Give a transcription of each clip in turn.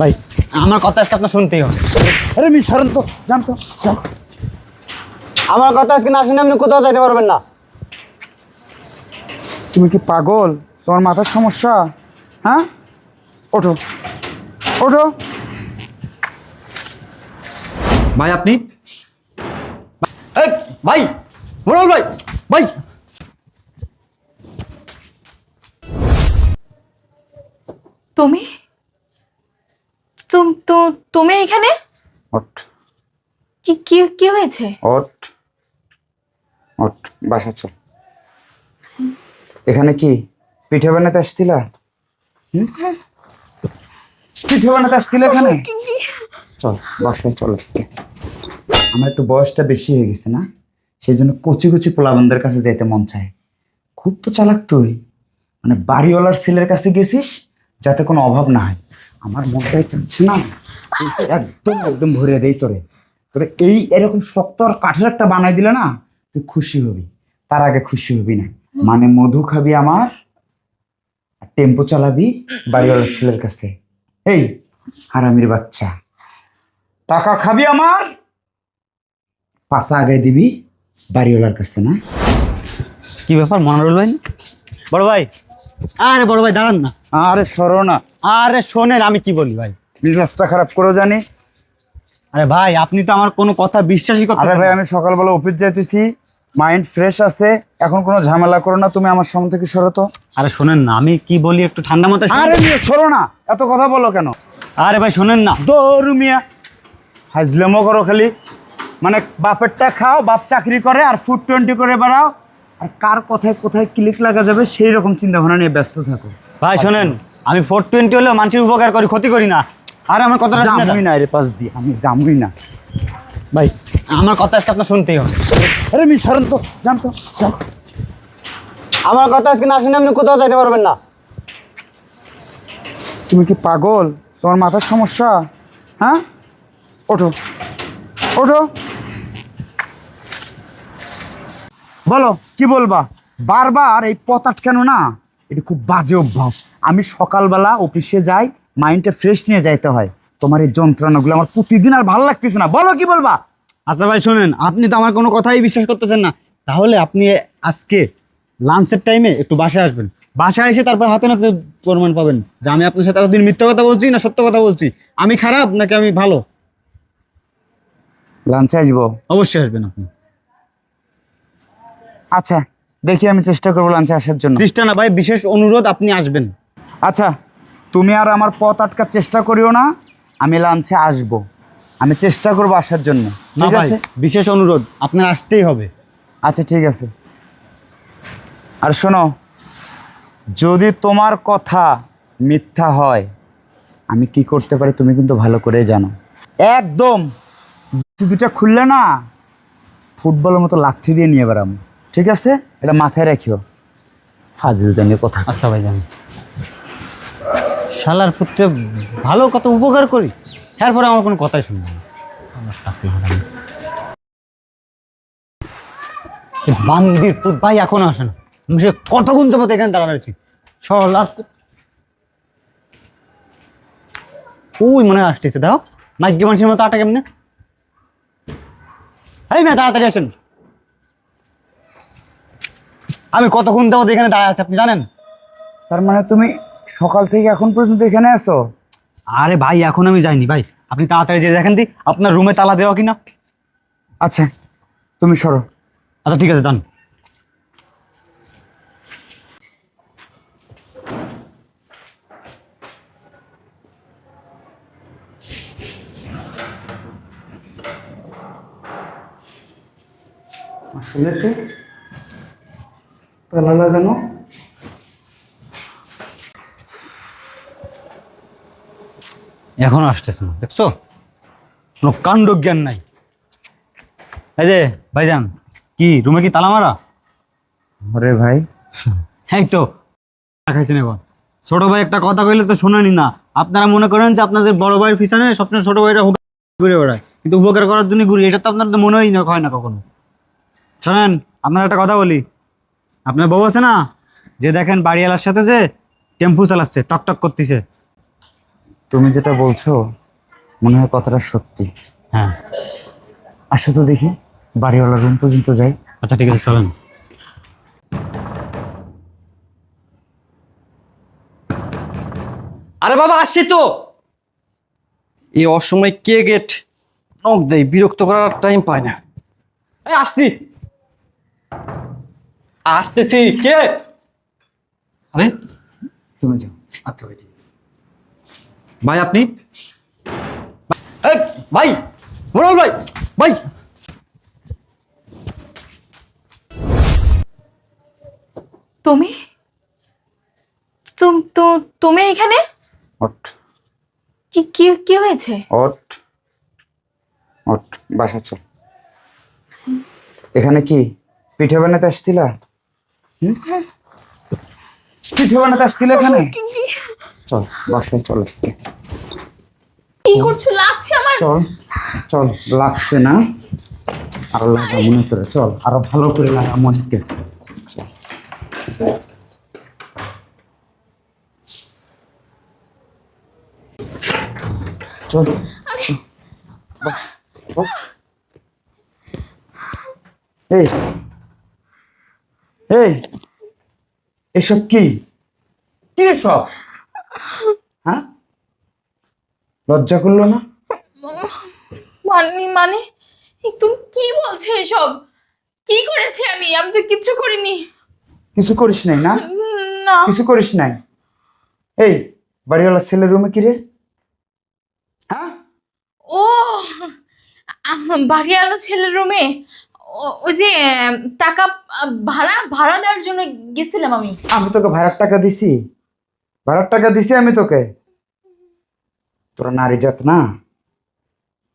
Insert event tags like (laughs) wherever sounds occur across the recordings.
ভাই আমার কথা আজকে আপনার শুনতেই হবে। আরে মি সরেন তো যান তো যান। আমার কথা আজকে না শুনে আপনি কোথাও যাইতে পারবেন না। তুমি কি পাগল? তোমার মাথার সমস্যা? হ্যাঁ? ওঠো। ওঠো। ভাই আপনি? ভাই মোরাল ভাই ভাই। তুমি? তুম- এখানে? ওঠ কি কি কি হয়েছে? ওঠ ওঠ বাসা চল। এখানে কি পিঠে বানাতে আসছিলা? পিঠে বানাতে আসছিল এখানে? চল বাসায় চল আসতে আমার একটু বয়সটা বেশি হয়ে গেছে না? সেই জন্য কচি কচি পোলাবন্ধের কাছে যেতে মন চায়। খুব তো চালাক তুই। মানে বাড়িওয়ালার ছেলের কাছে গেছিস যাতে কোনো অভাব না হয়। আমার মনটাই চাচ্ছে না। একদম একদম ভরে দেই তোরে। তোরে এই এরকম শক্ত আর কাঠের একটা বানাই দিলে না তুই খুশি হবি। তার আগে খুশি হবি না। মানে মধু খাবি আমার আর টেম্পো চালাবি বাড়িওয়ালার ছেলের কাছে। এই হারামির বাচ্চা। টাকা খাবি আমার পাশা আগে দিবি বাড়িওয়ালার কাছে না? কি ব্যাপার মনোরল ভাই? বড় ভাই। আরে বড় ভাই দাঁড়ান না। আরে সরো না। আরে শোনেন আমি কি বলি ভাই? বিজনেসটা খারাপ করে জানি। আরে ভাই আপনি তো আমার কোনো কথা বিশ্বাসই করতে আরে ভাই আমি সকালবেলা অফিস যাইতেছি মাইন্ড ফ্রেশ আছে এখন কোনো ঝামেলা করো না তুমি আমার সামনে থেকে সরো তো। আরে শোনেন না আমি কি বলি একটু ঠান্ডা মাথায় আরে সরো না এত কথা বলো কেন? আরে ভাই শোনেন না। দৌড় মিয়া। ফাজলেমো করো খালি। মানে বাপেরটা খাও বাপ চাকরি করে আর ফুড টোয়েন্টি করে বেড়াও। আর কার কোথায় কোথায় ক্লিক লাগা যাবে সেই রকম চিন্তা ভাবনা নিয়ে ব্যস্ত থাকো। ভাই শোনেন আমি ফোর টোয়েন্টি হলেও মানুষের উপকার করি ক্ষতি করি না। আরে আমার কথাটা জামুই না রে পাশ দিয়ে আমি জামুই না। ভাই আমার কথা আজকে আপনার শুনতেই হবে। আরে মি সরেন তো জান তো আমার কথা আজকে না শুনে আপনি কোথাও যাইতে পারবেন না। তুমি কি পাগল? তোমার মাথার সমস্যা? হ্যাঁ? ওঠো। ওঠো। বলো কি বলবা? বারবার এই পথ আটকানো না? এটা খুব বাজে অভ্যাস। আমি সকালবেলা অফিসে যাই মাইন্ডটা ফ্রেশ নিয়ে যাইতে হয়। তোমার এই যন্ত্রণাগুলো আমার প্রতিদিন আর ভালো লাগতেছে না। বলো কি বলবা? আচ্ছা ভাই শোনেন আপনি তো আমার কোনো কথাই বিশ্বাস করতেছেন না। তাহলে আপনি আজকে লাঞ্চের টাইমে একটু বাসায় আসবেন। বাসায় এসে তারপর হাতে নাতে প্রমাণ পাবেন যে আমি আপনার সাথে এতদিন মিথ্যা কথা বলছি না সত্য কথা বলছি। আমি খারাপ নাকি আমি ভালো? লাঞ্চে আসব। অবশ্যই আসবেন আপনি। আচ্ছা দেখি আমি চেষ্টা করব লাঞ্চে আসার জন্য। চেষ্টা না ভাই বিশেষ অনুরোধ আপনি আসবেন। আচ্ছা তুমি আর আমার পথ আটকার চেষ্টা করিও না আমি লাঞ্চে আসব। আমি চেষ্টা করব আসার জন্য। ঠিক আছে? বিশেষ অনুরোধ আপনার আসতেই হবে। আচ্ছা ঠিক আছে। আর শোনো যদি তোমার কথা মিথ্যা হয় আমি কি করতে পারি তুমি কিন্তু ভালো করে জানো। একদম! দুটা খুললে না ফুটবলের মতো লাথি দিয়ে নিয়ে বেড়াম ঠিক আছে? এটা মাথায় রাখিও। ফাজিল জানিয়ে কথা। আচ্ছা ভাই জানি। শালার পুত্রে ভালো কত উপকার করি? এরপরে আমার কোনো কথাই শুনবে না। আমার বান্দির পুত ভাই এখনও আসে না। আমি সে কতক্ষণ যাবত এখানে দাঁড়া রয়েছি। শালার পুত- ওই মনে আসতেছে। দাও মাইকে মানুষের মতো আটা কেমনে? এই মেয়ে, তাড়াতাড়ি আসেন। আমি কতক্ষণ যাবত এখানে দাঁড়ায় আছি, আপনি জানেন? তার মানে তুমি সকাল থেকে এখন পর্যন্ত এখানে আছো? আরে ভাই এখন আমি যাইনি ভাই। আপনি তাড়াতাড়ি যে দেখেন দি আপনার রুমে তালা দেওয়া কিনা? আচ্ছা তুমি সরো। আচ্ছা ঠিক আছে যান। আসলে তো তালা লাগানো? এখন আসতেছে না দেখছ? কোনো কাণ্ড জ্ঞান নাই। এই যে ভাইজান কি রুমে কি তালা মারা? আরে ভাই। হ্যাঁ তো খাইছেন এখন ছোট ভাই একটা কথা কইলে তো শোনেনি না। আপনারা মনে করেন যে আপনাদের বড় ভাইয়ের পিছনে সবসময় ছোট ভাইরা হুক ঘুরে বেড়ায়। কিন্তু উপকার করার জন্য ঘুরি এটা তো আপনার তো মনেই না হয় না কখনো। শোনেন আপনার একটা কথা বলি। আপনার বউ আছে না? যে দেখেন বাড়িওয়ালার সাথে যে টেম্পু চালাচ্ছে টক টক করতেছে। তুমি যেটা বলছো মনে হয় কথাটা সত্যি। হ্যাঁ। আসো তো দেখি বাড়িওয়ালা রুম পর্যন্ত যাই। আচ্ছা ঠিক আছে চলেন। আরে বাবা আসছি তো। এই অসময় কে গেট নক দেয়? বিরক্ত করার টাইম পায় না। এই আসছি। আসতেছি। কে? আরে? তুমি যাও। আচ্ছা ঠিক আছে। ভাই আপনি? ভাই মোরাল ভাই ভাই। তুমি? তুম- তু- তুমি এখানে? ওঠ কি কি কি হয়েছে? ওঠ ওঠ বাসা চল। এখানে কি পিঠে বানাতে আসছিলা? হুম? পিঠে বানাতে আসছিল এখানে? চল বাসায় চল কি করছ? লাগছে আমার? চল চল লাগছে না। আরও লাগা মনে তোরে চল আরও ভালো করে লাগা মস্কে চল চল। এই এই এসব কি? কি এসব? হ্যাঁ? লজ্জা করল না? মানে? মানে তুমি কি বলছো এসব? কি করেছি আমি? আমি তো কিচ্ছু করিনি। কিছু করিস নাই না? না। কিছু করিস নাই? এই বাড়িওয়ালা ছেলের রুমে কি রে? হ্যাঁ? ও আম- বাড়িওয়ালা ছেলের রুমে? ওই যে টাকা ভাড়া ভাড়া দেওয়ার জন্য গেছিলাম আমি। আমি তোকে ভাড়ার টাকা দিছি। ভাড়ার টাকা দিছি আমি তোকে। তোরা নারী জাত না?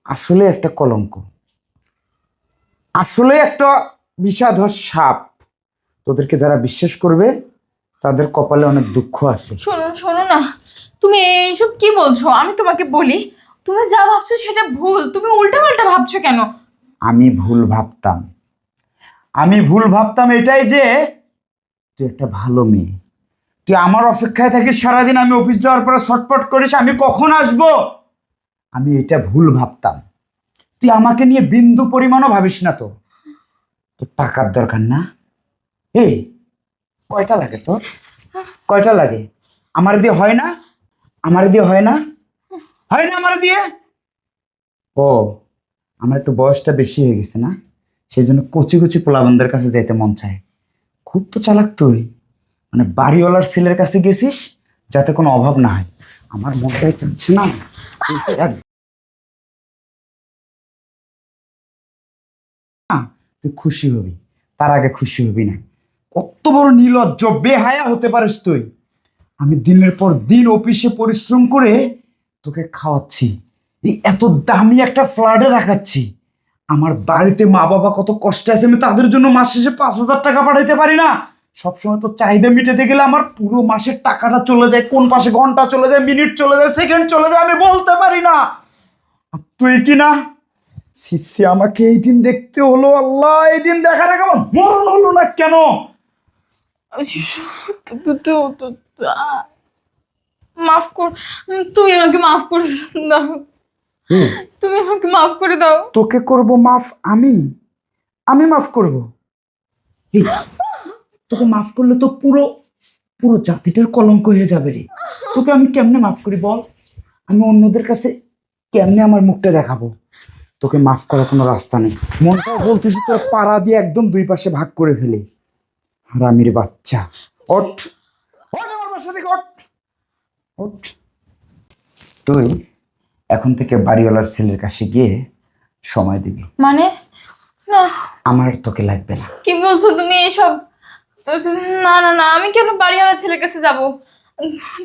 আসলে একটা কলঙ্ক। আসলে একটা বিষাধর সাপ। তোদেরকে যারা বিশ্বাস করবে তাদের কপালে অনেক দুঃখ আছে। শোনো শোনো না। তুমি এইসব কি বলছো? আমি তোমাকে বলি তুমি যা ভাবছ সেটা ভুল। তুমি উল্টা পাল্টা ভাবছ কেন? আমি ভুল ভাবতাম। আমি ভুল ভাবতাম এটাই যে তুই একটা ভালো মেয়ে। তুই আমার অপেক্ষায় থাকিস, সারাদিন আমি অফিস যাওয়ার পরে ছটপট করিস, আমি কখন আসব? আমি এটা ভুল ভাবতাম। তুই আমাকে নিয়ে বিন্দু পরিমাণও ভাবিস না তো। তোর টাকার দরকার না? এই, কয়টা লাগে তোর? কয়টা লাগে? আমার দিয়ে হয় না? আমার দিয়ে হয় না? হয় না আমার দিয়ে? ও, আমার একটু বয়সটা বেশি হয়ে গেছে না? সেই জন্য কচি কচি পোলাবন্ধের কাছে যেতে মন চায়। খুব তো চালাক তুই। মানে বাড়িওয়ালার ছেলের কাছে গেছিস যাতে কোনো অভাব না হয়। আমার মনটাই চাচ্ছে না। তুই খুশি হবি, তার আগে খুশি হবি না। কত বড় নির্লজ্জ বেহায়া হতে পারিস তুই। আমি দিনের পর দিন অফিসে পরিশ্রম করে তোকে খাওয়াচ্ছি। এই এত দামি একটা ফ্ল্যাটে রাখাচ্ছি। আমার বাড়িতে মা বাবা কত কষ্টে আছে আমি তাদের জন্য মাস শেষে পাঁচ হাজার টাকা পাঠাইতে পারি না। সবসময় তো চাহিদা মিটাতে গেলে আমার পুরো মাসের টাকাটা চলে যায় কোন পাশে ঘণ্টা চলে যায় মিনিট চলে যায় সেকেন্ড চলে যায় আমি বলতে পারি না। আর তুই কি না? সিসি আমাকে এই দিন দেখতে হলো আল্লাহ এই দিন দেখার আগে আমার মরণ হলো না কেন? মাফ কর তুমি আমাকে মাফ করে দাও। তুমি আমাকে মাফ করে দাও। তোকে করব মাফ আমি? আমি মাফ করব? (laughs) তোকে মাফ করলে তো পুরো পুরো জাতিটার কলঙ্ক হয়ে যাবে রে। তোকে আমি কেমনে মাফ করি বল? আমি অন্যদের কাছে কেমনে আমার মুখটা দেখাবো? তোকে মাফ করার কোনো রাস্তা নেই। মনটা বলতেছি তোর পাড়া দিয়ে একদম দুই পাশে ভাগ করে ফেলে। হারামির বাচ্চা ওঠ। আমার বাসা থেকে ওঠ। ওঠ। তুই এখন থেকে বাড়িওয়ালার ছেলের কাছে গিয়ে সময় দিবি। মানে? না। আমার তোকে লাগবে না। কি বলছো তুমি এসব? না না না আমি কেন বাড়িওয়ালা ছেলের কাছে যাব?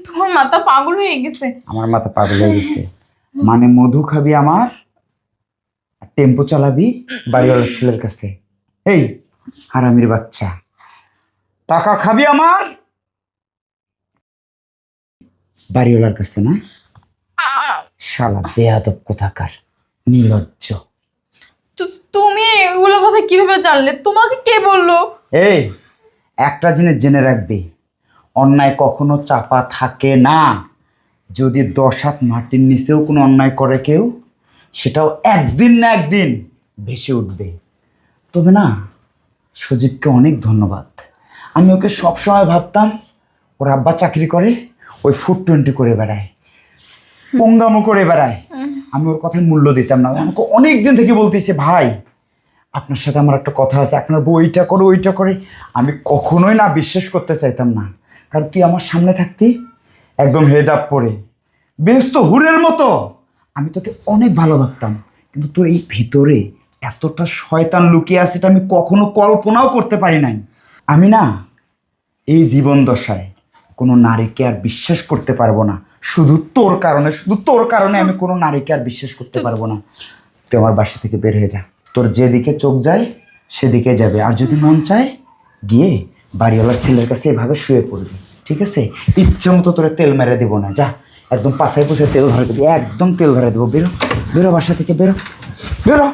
তোমার মাথা পাগল হয়ে গেছে। আমার মাথা পাগল হয়ে গেছে। মানে মধু খাবি আমার আর টেম্পো চালাবি বাড়িওয়ালার ছেলের কাছে। এই হারামির বাচ্চা। টাকা খাবি আমার বাড়িওয়ালার কাছে না? শালা বেয়াদব কোথাকার নির্লজ্জ তুমি এগুলো কথা কীভাবে জানলে? তোমাকে কে বলল? এই একটা জিনিস জেনে রাখবে অন্যায় কখনো চাপা থাকে না। যদি দশ হাত মাটির নিচেও কোনো অন্যায় করে কেউ সেটাও একদিন না একদিন ভেসে উঠবে। তবে না সজীবকে অনেক ধন্যবাদ। আমি ওকে সবসময় ভাবতাম ওর আব্বা চাকরি করে ওই ফুড টোয়েন্টি করে বেড়ায় পঙ্গামো করে বেড়ায়। আমি ওর কথায় মূল্য দিতাম না। আমাকে অনেক দিন থেকে বলতেছে ভাই আপনার সাথে আমার একটা কথা আছে আপনার বউ এইটা করে ওইটা করে। আমি কখনোই না বিশ্বাস করতে চাইতাম না। কারণ তুই আমার সামনে থাকতি একদম হেজাব পরে। বেশ তো হুরের মতো। আমি তোকে অনেক ভালো ভাবতাম কিন্তু তোর এই ভিতরে এতটা শয়তান লুকিয়ে আছে এটা আমি কখনো কল্পনাও করতে পারি নাই। আমি না এই জীবন দশায় কোনো নারীকে আর বিশ্বাস করতে পারব না। শুধু তোর কারণে শুধু তোর কারণে আমি কোনো নারীকে আর বিশ্বাস করতে পারব না। তুই আমার বাসা থেকে বের হয়ে যা। তোর যেদিকে চোখ যায়, সেদিকে যাবে। আর যদি মন চায়, গিয়ে বাড়িওয়ালার ছেলের কাছে এভাবে শুয়ে পড়বি, ঠিক আছে? ইচ্ছে মতো তোরা তেল মেরে দেবো না, যা। একদম পাশায় পুষে তেল ধরে দেবি, একদম তেল ধরে দেবো। বেরো বেরো বাসা থেকে, বেরো বেরো।